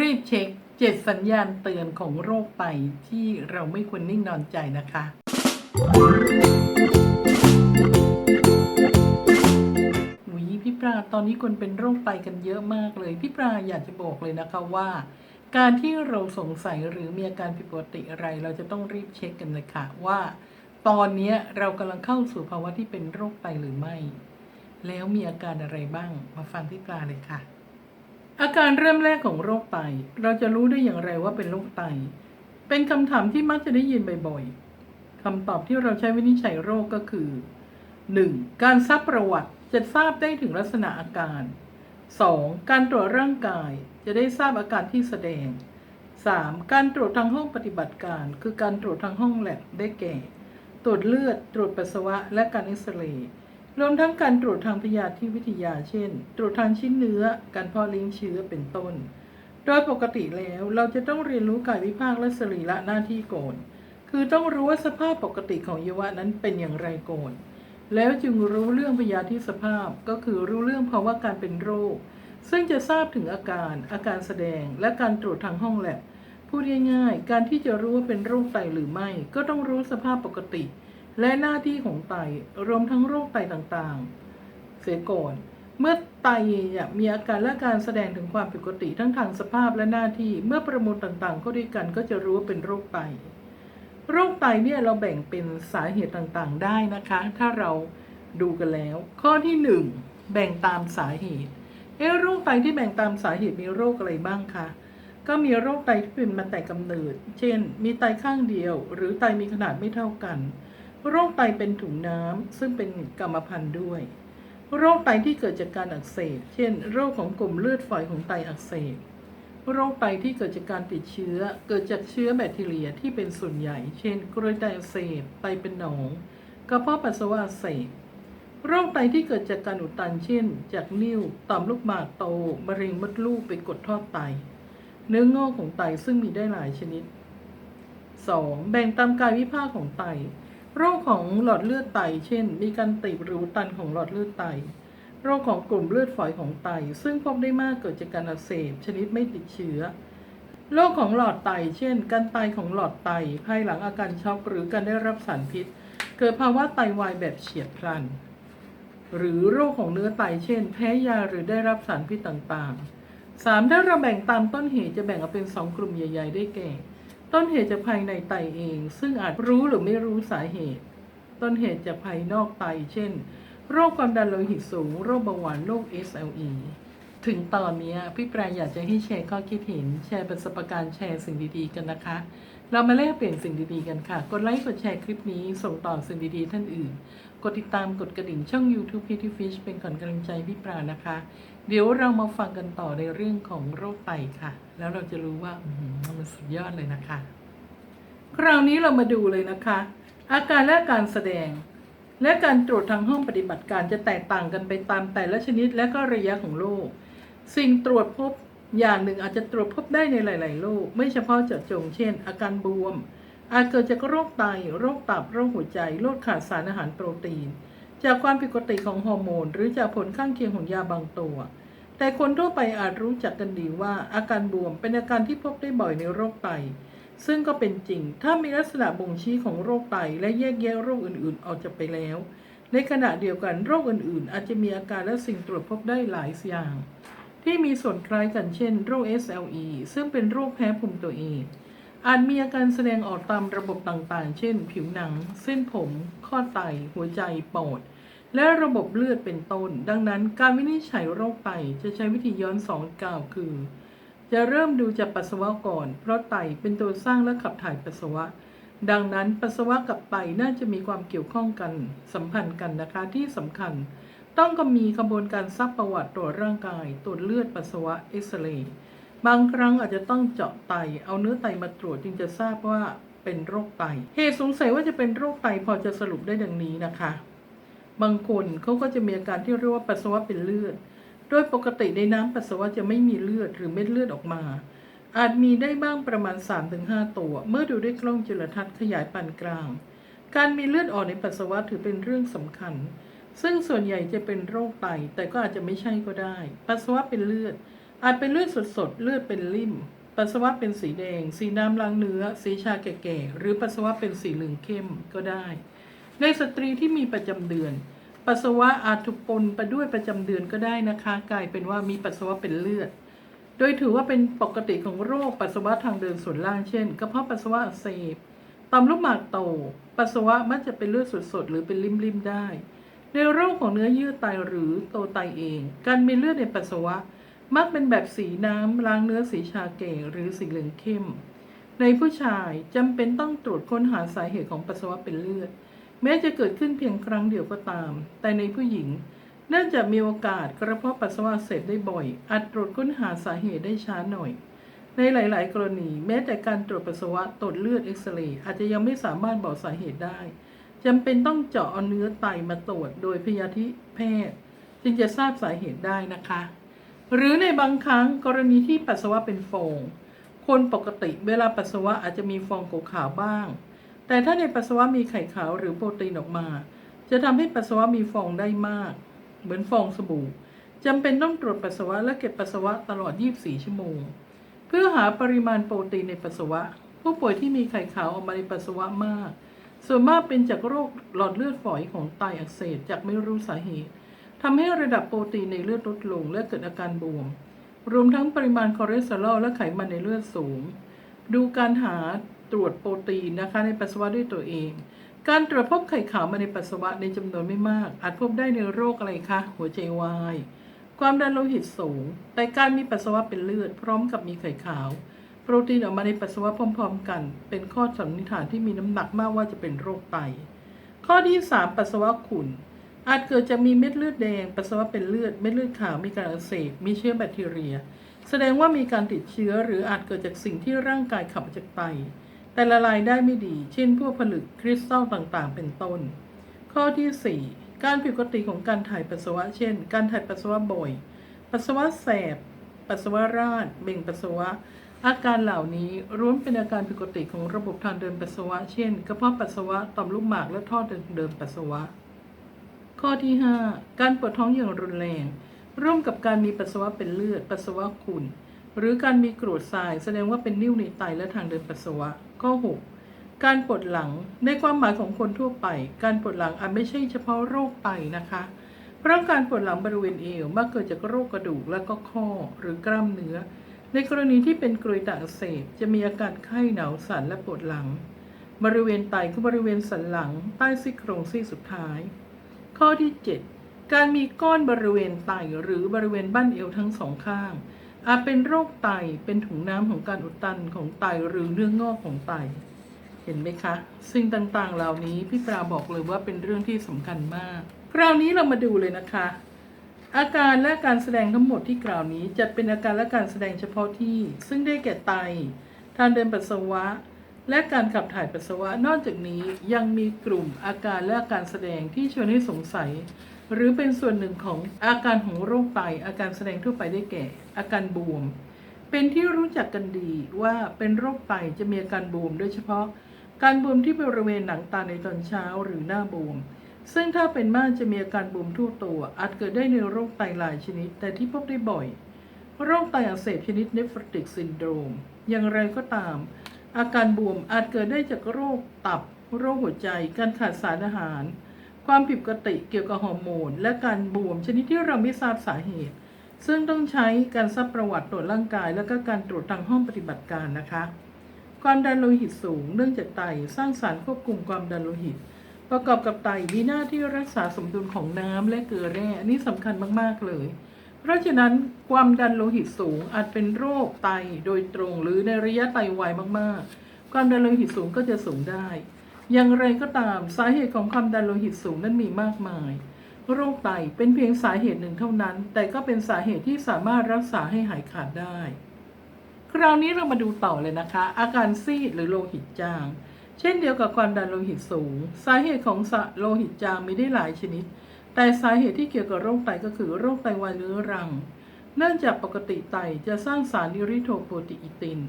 รีบเช็คเจ็ดสัญญาณเตือนของโรคไตที่เราไม่ควรนิ่งนอนใจนะคะหวีพี่ปลาตอนนี้คนเป็นโรคไตกันเยอะมากเลย พี่ปลาอยากจะบอกเลยนะคะว่า การที่เราสงสัยหรือมีอาการผิดปกติอะไร เราจะต้องรีบเช็คกันเลยค่ะว่า ตอนนี้เรากำลังเข้าสู่ภาวะที่เป็นโรคไตหรือไม่ แล้วมีอาการอะไรบ้างมาฟังพี่ปลาเลยค่ะ อาการเริ่มแรกของโรคไต เราจะรู้ได้อย่างไรว่าเป็นโรคไต เป็นคำถามที่มักจะได้ยินบ่อยๆคำตอบที่เราใช้วินิจฉัยโรคก็คือ 1. การซักประวัติจะทราบได้ถึงลักษณะอาการ 2. การตรวจร่างกายจะได้ทราบอาการที่แสดง 3. การตรวจทางห้องปฏิบัติการ คือการตรวจทางห้องแลบได้แก่ ตรวจเลือด ตรวจปัสสาวะ และการเอ็กซเรย์ รวมทั้งการตรวจทางพยาธิวิทยา เช่น ตรวจทางชิ้นเนื้อ การเพาะเลี้ยงเชื้อเป็นต้น โดยปกติแล้วเราจะต้องเรียนรู้กายวิภาคและสรีระหน้าที่ก่อนคือต้องรู้ว่าสภาพปกติของอวัยวะนั้นเป็นอย่างไรก่อน แล้วจึงรู้เรื่องพยาธิสภาพก็คือรู้เรื่องภาวะการเป็นโรค ซึ่งจะทราบถึงอาการ อาการแสดง และการตรวจทางห้องแลบพูดง่ายๆ การที่จะรู้ว่าเป็นโรคไตหรือไม่ ก็ต้องรู้สภาพปกติ และหน้าที่ของไตรวมทั้งโรคไตต่างๆ เสียก่อน เมื่อไตมีอาการและการแสดงถึงความผิดปกติทั้งทางสภาพและหน้าที่เมื่อประมวลต่างๆเข้าด้วยกันก็จะรู้ว่าเป็นโรคไต โรคไตเนี่ยเราแบ่งเป็นสาเหตุต่างๆได้นะคะ ถ้าเราดูกันแล้ว ข้อที่หนึ่งแบ่งตามสาเหตุเอ๊ะโรคไตที่แบ่งตามสาเหตุมีโรคอะไรบ้างคะก็มีโรคไตที่เป็นมาแต่กำเนิด เช่น มีไตข้างเดียว หรือไตมีขนาดไม่เท่ากัน โรคไตเป็นถุงน้ำซึ่งเป็นกรรมพันธุ์ด้วย โรคไตที่เกิดจากการอักเสบ เช่น โรคของกลุ่มเลือดฝอยของไตอักเสบ โรคไตที่เกิดจากการติดเชื้อ เกิดจากเชื้อแบคทีเรียที่เป็นส่วนใหญ่ เช่นกรวยไตอักเสบ ไตเป็นหนอง กระเพาะปัสสาวะอักเสบ โรคไตที่เกิดจากการอุดตัน เช่น จากนิ่ว ต่อมลูกหมากโต มะเร็งมดลูกไปกดท่อไต เนื้องอกของไตซึ่งมีได้หลายชนิด 2. แบ่งตามกายวิภาคของไต โรคของหลอดเลือดไต เช่น มีการตีบหรือตันของหลอดเลือดไต โรคของกลุ่มเลือดฝอยของไต ซึ่งพบได้มากเกิดจากการอักเสบชนิดไม่ติดเชื้อ โรคของหลอดไต เช่น การตายของหลอดไต ภายหลังอาการช็อกหรือการได้รับสารพิษ เกิดภาวะไตวายแบบเฉียบพลัน หรือโรคของเนื้อไต เช่น แพ้ยาหรือได้รับสารพิษต่างๆ 3. ถ้าเราแบ่งตามต้นเหตุจะแบ่งออกเป็น 2 กลุ่มใหญ่ ๆ ได้แก่ ต้นเหตุจากภายในไตเอง ซึ่งอาจรู้หรือไม่รู้สาเหตุ ต้นเหตุจากภายนอกไต เช่น โรคความดันโลหิตสูง โรคเบาหวาน โรค SLE ถึงตอนนี้พี่ปรายอยากจะให้แชร์ข้อคิดเห็น แชร์ประสบการณ์แชร์สิ่งดีๆกันนะคะ เรามาแลกเปลี่ยนสิ่งดีๆกันค่ะ กดไลค์กดแชร์คลิปนี้ส่งต่อสิ่งดีๆท่านอื่น กดติดตามกดกระดิ่งช่อง YouTube p t Fish เป็นขวัญกำลังใจพี่ปรานะคะ เดี๋ยวเรามาฟังกันต่อในเรื่องของโรคไตค่ะ แล้วเราจะรู้ว่ามันสุดยอดเลยนะคะ คราวนี้เรามาดูเลยนะคะ อาการและการแสดง และการตรวจทางห้องปฏิบัติการจะแตกต่างกันไปตามแต่ละชนิดและก็ระยะของโรคสิ่งตรวจพบอย่างหนึ่งอาจจะตรวจพบได้ในหลาย ๆ โรคไม่เฉพาะเจาะจงเช่น อาการบวม อาจเกิดจากโรคไต โรคตับ โรคหัวใจ โรคขาดสารอาหารโปรตีน จากความผิดปกติของฮอร์โมน หรือจากผลข้างเคียงของยาบางตัว แต่คนทั่วไปอาจรู้จักกันดีว่าอาการบวมเป็นอาการที่พบได้บ่อยในโรคไต ซึ่งก็เป็นจริง ถ้ามีลักษณะบ่งชี้ของโรคไตและแยกแยะโรคอื่นๆ ออกจากไปแล้ว ในขณะเดียวกันโรคอื่นๆ อาจจะมีอาการและสิ่งตรวจพบได้หลายอย่าง ที่มีส่วนคล้ายกันเช่น โรค SLE ซึ่งเป็นโรคแพ้ภูมิตัวเอง อาจมีอาการแสดงออกตามระบบต่างๆ เช่น ผิวหนัง เส้นผม ข้อไต หัวใจ ปอด และระบบเลือดเป็นต้น ดังนั้นการวินิจฉัยโรคไตจะใช้วิธีย้อนสอนกล่าวคือ จะเริ่มดูจากปัสสาวะก่อน เพราะไตเป็นตัวสร้างและขับถ่ายปัสสาวะ ดังนั้นปัสสาวะกับไตน่าจะมีความเกี่ยวข้องกัน สัมพันธ์กันนะคะที่สำคัญ ต้องก็มีกระบวนการซักประวัติตรวจร่างกาย ตรวจเลือดปัสสาวะเอ็กซเรย์ บางครั้งอาจจะต้องเจาะไต เอาเนื้อไตมาตรวจจึงจะทราบว่าเป็นโรคไต เหตุสงสัยว่าจะเป็นโรคไตพอจะสรุปได้ดังนี้นะคะ บางคนเขาก็จะมีอาการที่เรียกว่าปัสสาวะเป็นเลือด โดยปกติในน้ำปัสสาวะจะไม่มีเลือดหรือเม็ดเลือดออกมา อาจมีได้บ้างประมาณ 3-5 ตัว เมื่อดูด้วยกล้องจุลทรรศน์ขยายปานกลาง การมีเลือดออกในปัสสาวะถือเป็นเรื่องสำคัญ ซึ่งส่วนใหญ่จะเป็นโรคไต แต่ก็อาจจะไม่ใช่ก็ได้ ปัสสาวะเป็นเลือด อาจเป็นเลือดสดๆ เลือดเป็นลิ่ม ปัสสาวะเป็นสีแดง สีน้ำล้างเนื้อ สีชาแก่ๆ หรือปัสสาวะเป็นสีเหลืองเข้มก็ได้ ในสตรีที่มีประจำเดือน ปัสสาวะอาจถูกปนไปด้วยประจำเดือนก็ได้นะคะ กลายเป็นว่ามีปัสสาวะเป็นเลือด โดยถือว่าเป็นปกติของโรคปัสสาวะทางเดินส่วนล่างเช่นกระเพาะปัสสาวะอักเสบต่อมลูกหมากโต ปัสสาวะมักจะเป็นเลือดสดๆ หรือเป็นริ่มๆได้ ในโรคของเนื้อเยื่อไตหรือโตไตเอง การมีเลือดในปัสสาวะ มักเป็นแบบสีน้ำล้างเนื้อสีชาเก่หรือสีเหลืองเข้ม ในผู้ชายจำเป็นต้องตรวจค้นหาสาเหตุของปัสสาวะเป็นเลือด แม้จะเกิดขึ้นเพียงครั้งเดียวก็ตาม แต่ในผู้หญิงเนื่องจากมีโอกาสกระเพาะปัสสาวะเสพได้บ่อย อาจตรวจค้นหาสาเหตุได้ช้าหน่อย ในหลาย ๆ กรณี แม้แต่การตรวจปัสสาวะตรวจเลือดเอ็กซเรย์อาจจะยังไม่สามารถบอกสาเหตุได้จำเป็นต้องเจาะเอาเนื้อไตมาตรวจโดยพยาธิแพทย์ จึงจะทราบสาเหตุได้นะคะ หรือในบางครั้งกรณีที่ปัสสาวะเป็นฟอง คนปกติเวลาปัสสาวะอาจจะมีฟองขาวบ้าง แต่ถ้าในปัสสาวะมีไข่ขาวหรือโปรตีนออกมา จะทำให้ปัสสาวะมีฟองได้มาก เหมือนฟองสบู่จำเป็นต้องตรวจปัสสาวะและเก็บปัสสาวะตลอด 24 ชั่วโมง เพื่อหาปริมาณโปรตีนในปัสสาวะ ผู้ป่วยที่มีไข่ขาวออกมาในปัสสาวะมาก ส่วนมากเป็นจากโรคหลอดเลือดฝอยของไตอักเสบจากไม่รู้สาเหตุ ทำให้ระดับโปรตีนในเลือดลดลงและเกิดอาการบวม รวมทั้งปริมาณคอเลสเตอรอลและไขมันในเลือดสูง ดูการหาตรวจโปรตีนนะคะในปัสสาวะด้วยตัวเอง การตรวจพบไข่ขาวมาในปัสสาวะในจำนวนไม่มาก อาจพบได้ในโรคอะไรคะ หัวใจวาย ความดันโลหิตสูง แต่การมีปัสสาวะเป็นเลือด พร้อมกับมีไข่ขาว โปรตีนออกมาในปัสสาวะพร้อม ๆ กัน เป็นข้อสันนิษฐานที่มีน้ำหนักมากว่าจะเป็นโรคไต ข้อที่ 3 ปัสสาวะขุ่น อาจเกิดจากมีเม็ดเลือดแดง ปัสสาวะเป็นเลือด เม็ดเลือดขาว มีการอักเสบ มีเชื้อแบคทีเรีย แสดงว่ามีการติดเชื้อหรืออาจเกิดจากสิ่งที่ร่างกายขับออกจากไต แต่ละลายได้ไม่ดี เช่น พวกผลึกคริสตัลต่างๆ เป็นต้น ข้อที่ 4 การผิดปกติของการถ่ายปัสสาวะ เช่น การถ่ายปัสสาวะบ่อย ปัสสาวะแสบ ปัสสาวะราด เบ่งปัสสาวะ อาการเหล่านี้ล้วนเป็นอาการผิดปกติของระบบทางเดินปัสสาวะ เช่น กระเพาะปัสสาวะ ต่อมลูกหมาก และท่อเดินปัสสาวะ ข้อที่ 5 การปวดท้องอย่างรุนแรง ร่วมกับการมีปัสสาวะเป็นเลือด ปัสสาวะขุ่น หรือการมีกรดทราย แสดงว่าเป็นนิ่วในไตและทางเดินปัสสาวะ ข้อ 6 การปวดหลัง ในความหมายของคนทั่วไป การปวดหลังอาจไม่ใช่เฉพาะโรคไตนะคะ เพราะการปวดหลังบริเวณเอวมักเกิดจากโรคกระดูกและก็ข้อหรือกล้ามเนื้อ ในกรณีที่เป็นกรวยตาอักเสบจะมีอาการไข้หนาวสั่นและปวดหลัง บริเวณไตคือบริเวณสันหลัง ใต้ซี่โครงซี่สุดท้าย ข้อที่ 7 การมีก้อนบริเวณไตหรือบริเวณบั้นเอวทั้งสองข้าง อาจเป็นโรคไตเป็นถุงน้ำของการอุดตันของไตหรือเนื้องอกของไต เห็นไหมคะ สิ่งต่างๆ เหล่านี้พี่ปราบอกเลยว่าเป็นเรื่องที่สำคัญมาก คราวนี้เรามาดูเลยนะคะ อาการและการแสดงทั้งหมดที่กล่าวนี้จัดเป็นอาการและการแสดงเฉพาะที่ ซึ่งได้แก่ไต ทางเดินปัสสาวะ และการขับถ่ายปัสสาวะ นอกจากนี้ยังมีกลุ่มอาการและอาการแสดงที่ชวนให้สงสัย หรือเป็นส่วนหนึ่งของอาการของโรคไตอาการแสดงทั่วไปได้แก่ อาการบวม เป็นที่รู้จักกันดีว่าเป็นโรคไตจะมีอาการบวม โดยเฉพาะ การบวมที่บริเวณหนังตาในตอนเช้าหรือหน้าบวม ซึ่งถ้าเป็นมากจะมีอาการบวมทั่วตัว อาจเกิดได้ในโรคไตหลายชนิด แต่ที่พบได้บ่อย โรคไตอักเสบชนิดเนฟรติกซินโดรม อย่างไรก็ตาม อาการบวมอาจเกิดได้จากโรคตับ โรคหัวใจ การขาดสารอาหาร ความผิดปกติเกี่ยวกับฮอร์โมน และการบวมชนิดที่เราไม่ทราบสาเหตุ ซึ่งต้องใช้การซักประวัติตรวจร่างกาย และก็การตรวจทางห้องปฏิบัติการนะคะ ความดันโลหิตสูง เนื่องจากไตสร้างสารควบคุมความดันโลหิต ประกอบกับไตมีหน้าที่รักษาสมดุลของน้ำและเกลือแร่อันนี้สำคัญมากๆเลย เพราะฉะนั้นความดันโลหิตสูงอาจเป็นโรคไตโดยตรงหรือในระยะไตวายมากๆ ความดันโลหิตสูงก็จะสูงได้ อย่างไรก็ตามสาเหตุของความดันโลหิตสูงนั้นมีมากมาย โรคไตเป็นเพียงสาเหตุหนึ่งเท่านั้น แต่ก็เป็นสาเหตุที่สามารถรักษาให้หายขาดได้ คราวนี้เรามาดูต่อเลยนะคะ อาการซีดหรือโลหิตจาง เช่นเดียวกับความดันโลหิตสูง สาเหตุของโลหิตจางมีได้หลายชนิด แต่สาเหตุที่เกี่ยวกับโรคไตก็คือโรคไตวายเรื้อรัง เนื่องจากปกติไตจะสร้างสารอิริโทโปรตีอิติน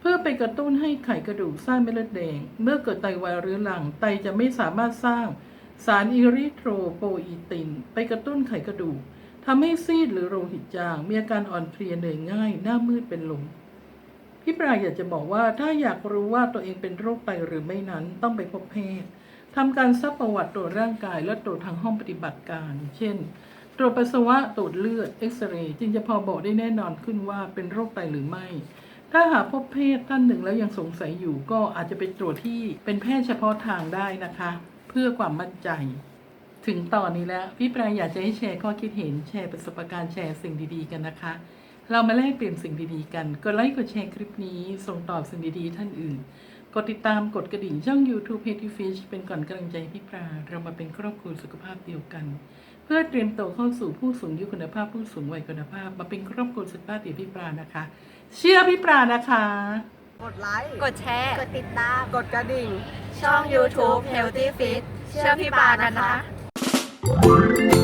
เพื่อไปกระตุ้นให้ไขกระดูกสร้างเม็ดเลือดแดง เมื่อเกิดไตวายเรื้อรัง ไตจะไม่สามารถสร้างสารอิริโทรโปรอีติน ไปกระตุ้นไขกระดูกทำให้ซีดหรือโลหิตจาง มีอาการอ่อนเพลียเหนื่อยง่าย หน้ามืดเป็นลมพี่ปลาอยากจะบอกว่าถ้าอยากรู้ว่าตัวเองเป็นโรคไตหรือไม่นั้นต้องไปพบแพทย์ ทำการซักประวัติตรวจร่างกาย และตรวจทางห้องปฏิบัติการ เช่น ตรวจปัสสาวะตรวจเลือดเอ็กซเรย์จึงจะพอบอกได้แน่นอนขึ้นว่าเป็นโรคไตหรือไม่ ถ้าหากพบแพทย์ท่านหนึ่งแล้วยังสงสัยอยู่ก็อาจจะไปตรวจที่เป็นแพทย์เฉพาะทางได้นะคะ เพื่อความมั่นใจ ถึงตอนนี้แล้ว พี่แปรอยากจะให้แชร์ข้อคิดเห็นแชร์ประสบการณ์แชร์สิ่งดีๆกันนะคะ เรามาแลกเปลี่ยนสิ่งดีๆกันกดไลค์กดแชร์คลิปนี้ ส่งต่อสิ่งดีๆท่านอื่น ดติดตามกดกระดิ่งช่อง YouTube h e a d y Fish เป็นก่อนกำลังใจให้พี่ปลาเรามาเป็นครอบครัวสุขภาพเดียวกัน เพื่อเตรียมตัวเข้าสู่ผู้สูงอายุคุณภาพผู้สูงวัยคุณภาพ มาเป็นครอบครัวสุขภาพเดียวพี่ปลานะคะ เชื่อพี่ปลานะคะ กดไลค์ กดแชร์ กดติดตาม กดกระดิ่ง ช่อง YouTube Healthy Fit เชื่อพี่ปากันนะคะค